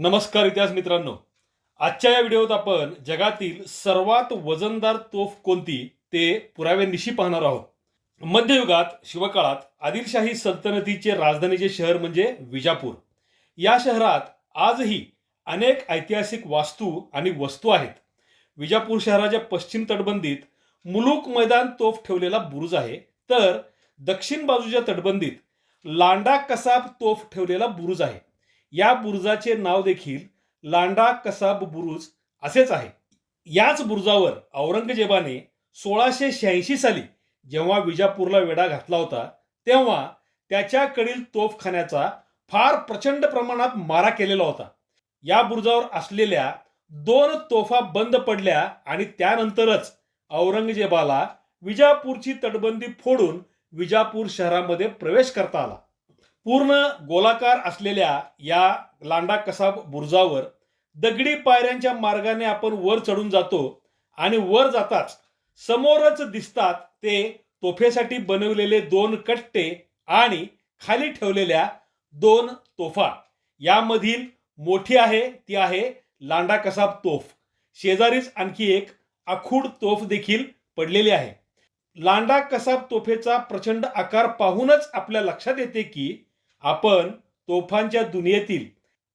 नमस्कार इतिहास मित्रांनो. आजच्या या व्हिडिओत आपण जगातील सर्वात वजनदार तोफ कोणती ते पुराव्यांनिशी पाहणार आहोत. मध्ययुगात शिवकाळात आदिलशाही सल्तनतीचे राजधानीचे शहर म्हणजे विजापूर. या शहरात आजही अनेक ऐतिहासिक वास्तू आणि वस्तू आहेत. विजापूर शहराच्या पश्चिम तटबंदीत मुलूक मैदान तोफ ठेवलेला बुरुज आहे. तर दक्षिण बाजूच्या तटबंदीत लांडा कसाब तोफ ठेवलेला बुरुज आहे. या बुरुजाचे नाव देखील लांडा कसाब बुरुज असेच आहे. याच बुरुजावर औरंगजेबाने सोळाशे शहाऐंशी साली जेव्हा विजापूरला वेढा घातला होता तेव्हा त्याच्याकडील तोफखान्याचा फार प्रचंड प्रमाणात मारा केलेला होता. या बुरुजावर असलेल्या दोन तोफा बंद पडल्या आणि त्यानंतरच औरंगजेबाला विजापूरची तटबंदी फोडून विजापूर शहरामध्ये प्रवेश करता आला. पूर्ण गोलाकार असलेल्या या लांडा कसाब बुरुजावर दगडी पायऱ्यांच्या मार्गाने आपण वर चढून जातो आणि वर जाताच समोरच दिसतात ते तोफेसाठी बनवलेले दोन कट्टे आणि खाली ठेवलेल्या दोन तोफा. यामधील मोठी आहे ती आहे लांडा कसाब तोफ. शेजारीच आणखी एक आखूड तोफ देखील पडलेली आहे. लांडा कसाब तोफेचा प्रचंड आकार पाहूनच आपल्या लक्षात येते की आपण तोफांच्या दुनियेतील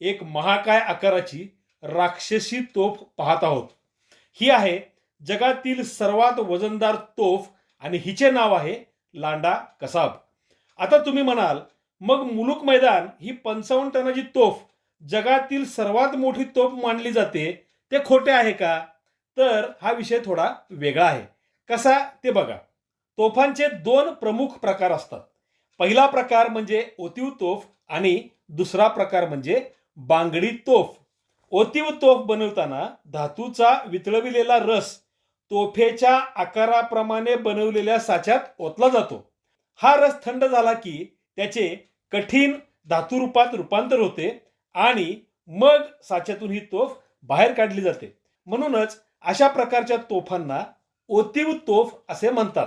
एक महाकाय आकाराची राक्षसी तोफ पाहत आहोत. ही आहे जगातील सर्वात वजनदार तोफ आणि हिचे नाव आहे लांडा कसाब. आता तुम्ही म्हणाल मग मुलुक मैदान ही पंचावन्न टनाची तोफ जगातील सर्वात मोठी तोफ मानली जाते ते खोटे आहे का? तर हा विषय थोडा वेगळा आहे. कसा? ते बघा. तोफांचे दोन प्रमुख प्रकार असतात. पहिला प्रकार म्हणजे ओतीव तोफ आणि दुसरा प्रकार म्हणजे बांगडी तोफ. ओतीव तोफ बनवताना धातूचा वितळविलेला रस तोफेच्या आकाराप्रमाणे बनवलेल्या साच्यात ओतला जातो. हा रस थंड झाला की त्याचे कठीण धातुरूपात रूपांतर होते आणि मग साच्यातून ही तोफ बाहेर काढली जाते. म्हणूनच अशा प्रकारच्या तोफांना ओतीव तोफ असे म्हणतात.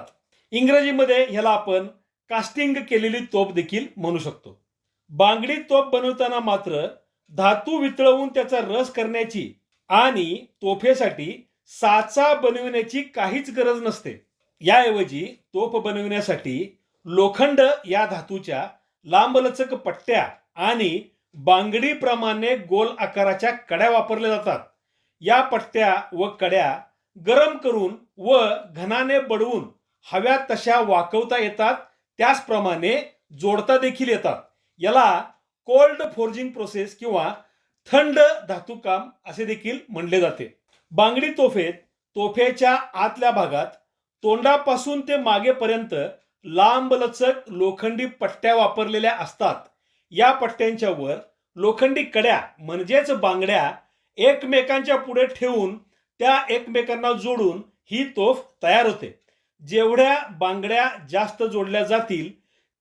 इंग्रजीमध्ये ह्याला आपण कास्टिंग केलेली तोफ देखील म्हणू शकतो. बांगडी तोफ बनवताना मात्र धातू वितळवून त्याचा रस करण्याची आणि तोफेसाठी साचा बनविण्याची काहीच गरज नसते. याऐवजी तोफ बनविण्यासाठी लोखंड या धातूच्या लांबलचक पट्ट्या आणि बांगडीप्रमाणे गोल आकाराच्या कड्या वापरल्या जातात. या पट्ट्या व कड्या गरम करून व घनाने बडवून हव्या तशा वाकवता येतात त्याचप्रमाणे जोडता देखील येतात. याला कोल्ड फोर्जिंग प्रोसेस किंवा थंड धातुकाम असे देखील म्हणले जाते. बांगडी तोफेत तोफेच्या आतल्या भागात तोंडापासून ते मागेपर्यंत लांबलचक लोखंडी पट्ट्या वापरलेल्या असतात. या पट्ट्यांच्या वर लोखंडी कड्या म्हणजेच बांगड्या एकमेकांच्या पुढे ठेवून त्या एकमेकांना जोडून ही तोफ तयार होते. जेवढ्या बांगड्या जास्त जोडल्या जातील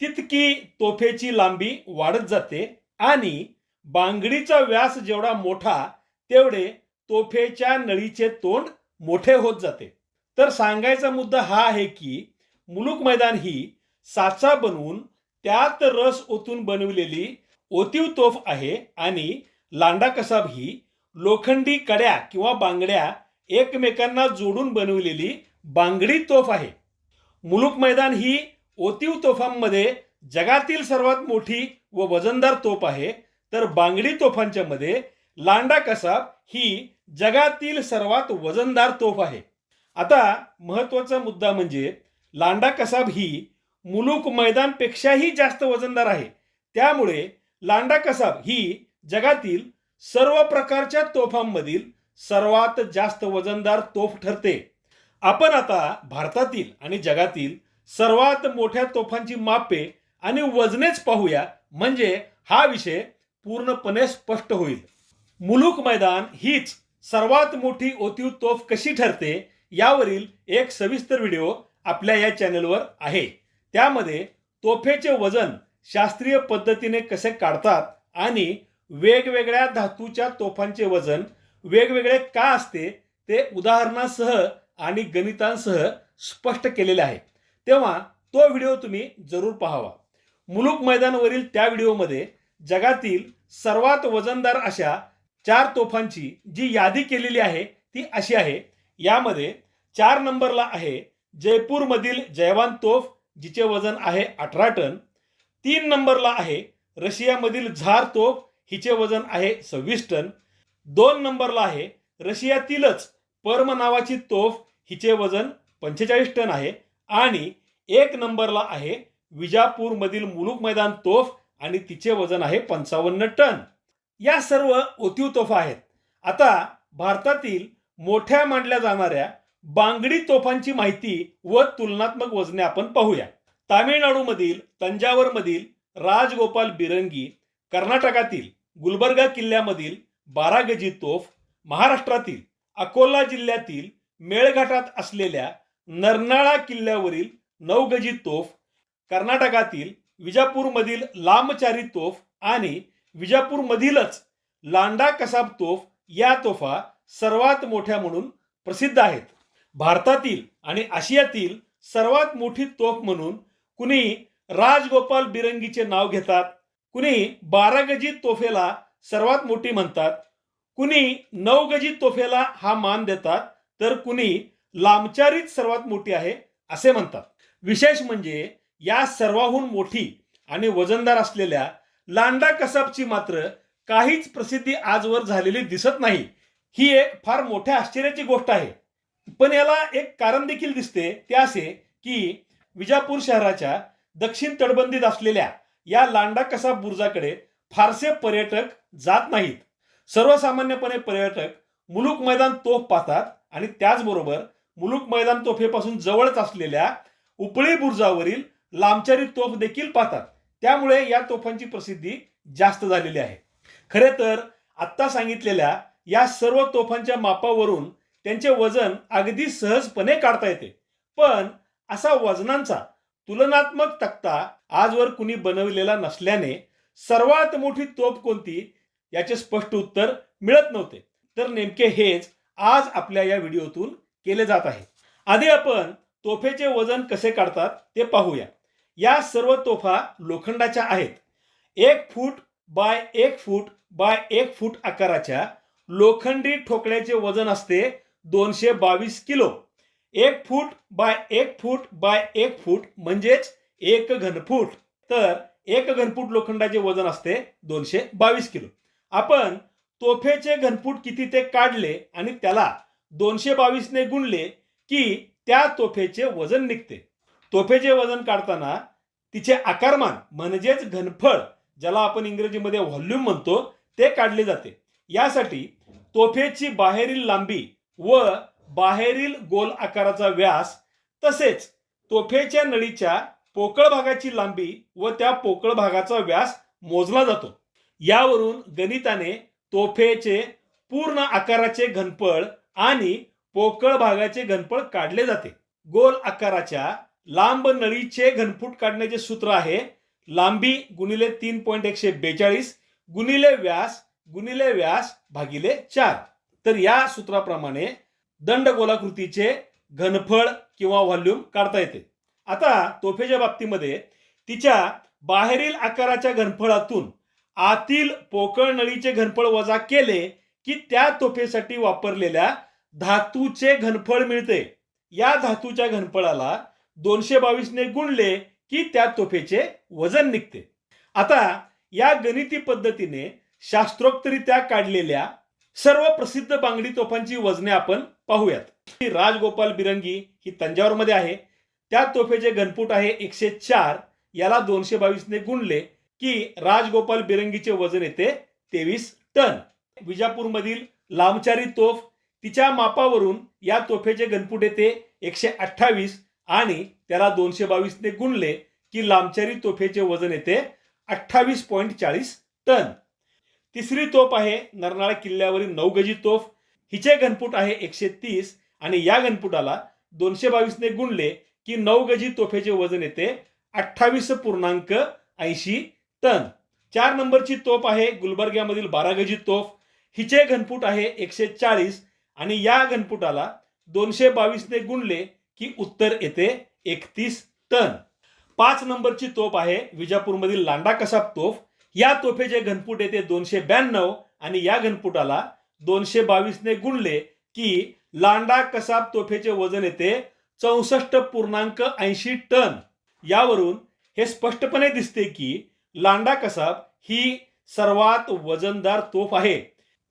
तितकी तोफेची लांबी वाढत जाते आणि बांगडीचा व्यास जेवढा मोठा तेवढे तोफेच्या नळीचे तोंड मोठे होत जाते. तर सांगायचा मुद्दा हा आहे की मुलुक मैदान ही साचा बनवून त्यात रस ओतून बनवलेली ओतीव तोफ आहे आणि लांडा कसाब ही लोखंडी कड्या किंवा बांगड्या एकमेकांना जोडून बनवलेली बांगडी तोफ आहे. मुलुक मैदान ही ओतीव तोफांमध्ये जगातील सर्वात मोठी व वजनदार तोफ आहे. तर बांगडी तोफांच्या मध्ये लांडा कसाब ही जगातील सर्वात वजनदार तोफ आहे. आता महत्त्वाचा मुद्दा म्हणजे लांडा कसाब ही मुलुक मैदानपेक्षाही जास्त वजनदार आहे. त्यामुळे लांडा कसाब ही जगातील सर्व प्रकारच्या तोफांमधील सर्वात जास्त वजनदार तोफ ठरते. आपण आता भारतातील आणि जगातील सर्वात मोठ्या तोफांची मापे आणि वजनेच पाहूया. म्हणजे हा विषय पूर्णपणे स्पष्ट होईल. मुलुक मैदान हीच सर्वात मोठी ओतीव तोफ कशी ठरते यावरील एक सविस्तर व्हिडिओ आपल्या या चॅनलवर आहे. त्यामध्ये तोफेचे वजन शास्त्रीय पद्धतीने कसे काढतात आणि वेगवेगळ्या धातूच्या तोफांचे वजन वेगवेगळे का असते ते उदाहरणासह आणि गणितांसह स्पष्ट केलेले आहे. तेव्हा तो व्हिडिओ तुम्ही जरूर पाहावा. मुलुक मैदानावरील त्या व्हिडिओमध्ये जगातील सर्वात वजनदार अशा चार तोफांची जी यादी केलेली आहे ती अशी आहे. यामध्ये चार नंबरला आहे जयपूरमधील जयवान तोफ जिचे वजन आहे अठरा टन. तीन नंबरला आहे रशियामधील झार तोफ हिचे वजन आहे सव्वीस टन. दोन नंबरला आहे रशियातीलच पर्म नावाची तोफ हिचे वजन पंचेचाळीस टन आहे आणि एक नंबरला आहे विजापूरमधील मुलुक मैदान तोफ आणि तिचे वजन आहे पंचावन्न टन. या सर्व ओतीव तोफा आहेत. आता भारतातील मोठ्या मानल्या जाणाऱ्या बांगडी तोफांची माहिती व तुलनात्मक वजने आपण पाहूया. तामिळनाडूमधील तंजावरमधील राजगोपाल बिरंगी कर्नाटकातील गुलबर्गा किल्ल्यामधील बारागजी तोफ महाराष्ट्रातील अकोला जिल्ह्यातील मेळघाटात असलेल्या नरनाळा किल्ल्यावरील नऊ गजी तोफ कर्नाटकातील विजापूरमधील लांबचारी तोफ आणि विजापूरमधीलच लांडा कसाब तोफ या तोफा सर्वात मोठ्या म्हणून प्रसिद्ध आहेत. भारतातील आणि आशियातील सर्वात मोठी तोफ म्हणून कुणी राजगोपाल बिरंगीचे नाव घेतात? कुणी बारा गजी तोफेला सर्वात मोठी म्हणतात? कुणी नऊ गजी तोफेला हा मान देतात तर कुणी लांबचारीच सर्वात मोठी आहे असे म्हणतात. विशेष म्हणजे या सर्वाहून मोठी आणि वजनदार असलेल्या लांडा कसाबची मात्र काहीच प्रसिद्धी आजवर झालेली दिसत नाही. ही एक फार मोठ्या आश्चर्याची गोष्ट आहे. पण याला एक कारण देखील दिसते ते असे की विजापूर शहराच्या दक्षिण तटबंदीत असलेल्या या लांडा कसाब बुर्जाकडे फारसे पर्यटक जात नाहीत. सर्वसामान्यपणे पर्यटक मुलुक मैदान तोफ पाहतात आणि त्याचबरोबर मुलुक मैदान तोफेपासून जवळच असलेल्या उपळी बुर्जावरील लांबचारी तोफ देखील पाहतात. त्यामुळे या तोफांची प्रसिद्धी जास्त झालेली आहे. खरे तर आत्ता सांगितलेल्या या सर्व तोफांच्या मापावरून त्यांचे वजन अगदी सहजपणे काढता येते. पण असा वजनांचा तुलनात्मक तक्ता आजवर कुणी बनवलेला नसल्याने सर्वात मोठी तोफ कोणती? याचे स्पष्ट उत्तर मिळत नव्हते. तर नेमके हेच आज आपल्या या व्हिडिओतून केले जात आहे. आधी आपण तोफेचे वजन कसे काढतात ते पाहूया. या सर्व तोफा लोखंडाच्या आहेत. एक फूट बाय एक फूट बाय एक फूट आकाराच्या लोखंडी ठोकळ्याचे वजन असते दोनशे बावीस किलो. एक फूट बाय एक फूट बाय एक फूट म्हणजेच एक घनफूट. तर एक घनफूट लोखंडाचे वजन असते दोनशे बावीस किलो. आपण तोफेचे घनफूट किती ते काढले आणि त्याला दोनशे बावीसने गुणले की त्या तोफेचे वजन निघते. तोफेचे वजन काढताना तिचे आकारमान म्हणजेच घनफळ ज्याला आपण इंग्रजीमध्ये व्हॉल्यूम म्हणतो ते काढले जाते. यासाठी तोफेची बाहेरील लांबी व बाहेरील गोल आकाराचा व्यास तसेच तोफेच्या नळीच्या पोकळ भागाची लांबी व त्या पोकळ भागाचा व्यास मोजला जातो. यावरून गणिताने तोफेचे पूर्ण आकाराचे घनफळ आणि पोकळ भागाचे घनफळ काढले जाते. गोल आकाराच्या लांब नळीचे घनफूट काढण्याचे सूत्र आहे लांबी गुणिले तीन पॉईंट एकशे बेचाळीस गुणिले व्यास गुणिले व्यास भागिले चार. तर या सूत्राप्रमाणे दंडगोलाकृतीचे घनफळ किंवा व्हॉल्यूम काढता येते. आता तोफेच्या बाबतीमध्ये तिच्या बाहेरील आकाराच्या घनफळातून आतील पोकळ नळीचे घनफळ वजा केले की त्या तोफेसाठी वापरलेल्या धातूचे घनफळ मिळते. या धातूच्या घनफळाला दोनशे बावीसने गुणले की त्या तोफेचे वजन निघते. आता या गणिती पद्धतीने शास्त्रोक्तरित्या काढलेल्या सर्व प्रसिद्ध बांगडी तोफांची वजने आपण पाहूयात. राजगोपाल बिरंगी ही तंजावरमध्ये आहे. त्या तोफेचे घनफूट आहे एकशे चार. याला दोनशे बावीसने गुणले की राजगोपाल बिरंगीचे वजन येते तेवीस टन. विजापूरमधील लांबचारी तोफ तिच्या मापावरून या तोफेचे घनफूट येते एकशे अठ्ठावीस आणि त्याला दोनशे बावीसने गुणले की लांबचारी तोफेचे वजन येते अठ्ठावीस पॉईंट चाळीस टन. तिसरी तोफ आहे नरनाळा किल्ल्यावरील नऊ गजी तोफ. हिचे घनफूट आहे एकशे तीस आणि या घनपुटाला दोनशे बावीसने गुणले की नऊ गजी तोफेचे वजन येते अठ्ठावीस पूर्णांक ऐंशी टन. चार नंबरची तोफ आहे गुलबर्ग्यामधील बारा गजी तोफ. हिचे घनफूट आहे एकशे चाळीस आणि या घनफुटाला दोनशे बावीसने गुणले की उत्तर येते एकतीस टन. पाच नंबरची तोफ आहे विजापूरमधील लांडा कसाब तोफ. या तोफेचे घनफूट येते दोनशे ब्याण्णव आणि या घनफुटाला दोनशे बावीसने गुणले की लांडा कसाब तोफेचे वजन येते चौसष्ट पूर्णांक ऐंशी टन. यावरून हे स्पष्टपणे दिसते की लांडा कसाब ही सर्वात वजनदार तोफ आहे.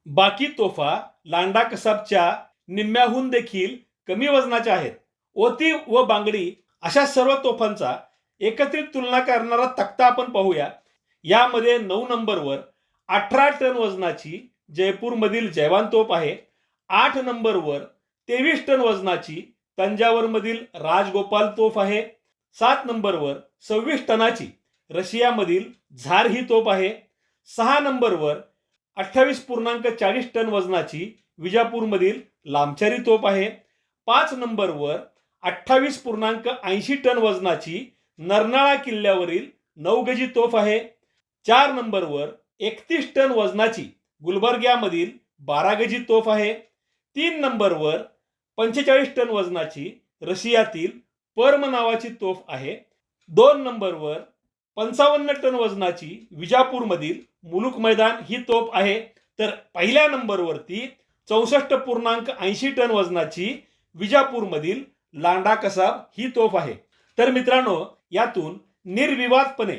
बाकी तोफा लांडा कसाबच्या निम्म्याहून देखील कमी वजनाच्या आहेत. ओती व बांगडी अशा सर्व तोफांचा एकत्रित तुलना करणारा तक्ता आपण पाहूया. यामध्ये नऊ नंबरवर अठरा टन वजनाची जयपूरमधील जयवान तोफ आहे. आठ नंबरवर तेवीस टन वजनाची तंजावरमधील राजगोपाल तोफ आहे. सात नंबरवर सव्वीस टनाची रशियामधील झार ही तोफ आहे. सहा नंबरवर अठ्ठावीस पूर्णांक चाळीस टन वजनाची विजापूरमधील लांबचारी तोफ आहे. पाच नंबरवर अठ्ठावीस पूर्णांक ऐंशी टन वजनाची नरनाळा किल्ल्यावरील नौगजी तोफ आहे. चार नंबरवर एकतीस टन वजनाची गुलबर्ग्यामधील बारा गजी तोफ आहे. तीन नंबरवर पंचेचाळीस टन वजनाची रशियातील पर्म नावाची तोफ आहे. दोन नंबरवर पंचावन्न टन वजनाची विजापूरमधील मुलुक मैदान ही तोफ आहे. तर पहिल्या नंबरवरती चौसष्ट पूर्णांक ऐंशी टन वजनाची विजापूरमधील लांडा कसाब ही तोफ आहे. तर मित्रांनो यातून निर्विवादपणे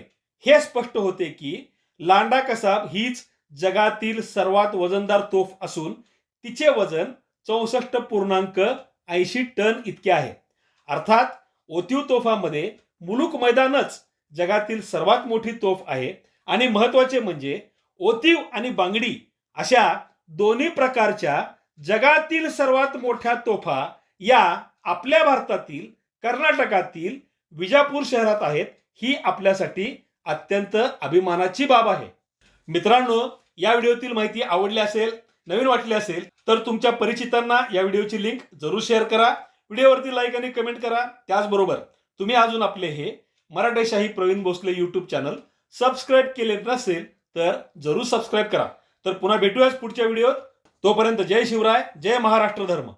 हे स्पष्ट होते की लांडा कसाब हीच जगातील सर्वात वजनदार तोफ असून तिचे वजन चौसष्ट पूर्णांक ऐंशी टन इतके आहे. अर्थात ओतीव तोफामध्ये मुलुक मैदानच जगातील सर्वात मोठी तोफ आहे. आणि महत्त्वाचे म्हणजे ओतीव आणि बांगडी अशा दोन्ही प्रकारच्या जगातील सर्वात मोठ्या तोफा या आपल्या भारतातील कर्नाटकातील विजापूर शहरात आहेत. ही आपल्यासाठी अत्यंत अभिमानाची बाब आहे. मित्रांनो या व्हिडिओतील माहिती आवडली असेल नवीन वाटली असेल तर तुमच्या परिचितांना या व्हिडिओची लिंक जरूर शेअर करा. व्हिडिओवरती लाईक आणि कमेंट करा. त्याचबरोबर तुम्ही अजून आपले हे Maratheshahi Pravin Bhosale YouTube channel subscribe केले नसेल तर जरूर सबस्क्राईब करा. तर पुन्हा भेटूयाच पुढच्या व्हिडिओत तोपर्यंत जय शिवराय जय महाराष्ट्र धर्म.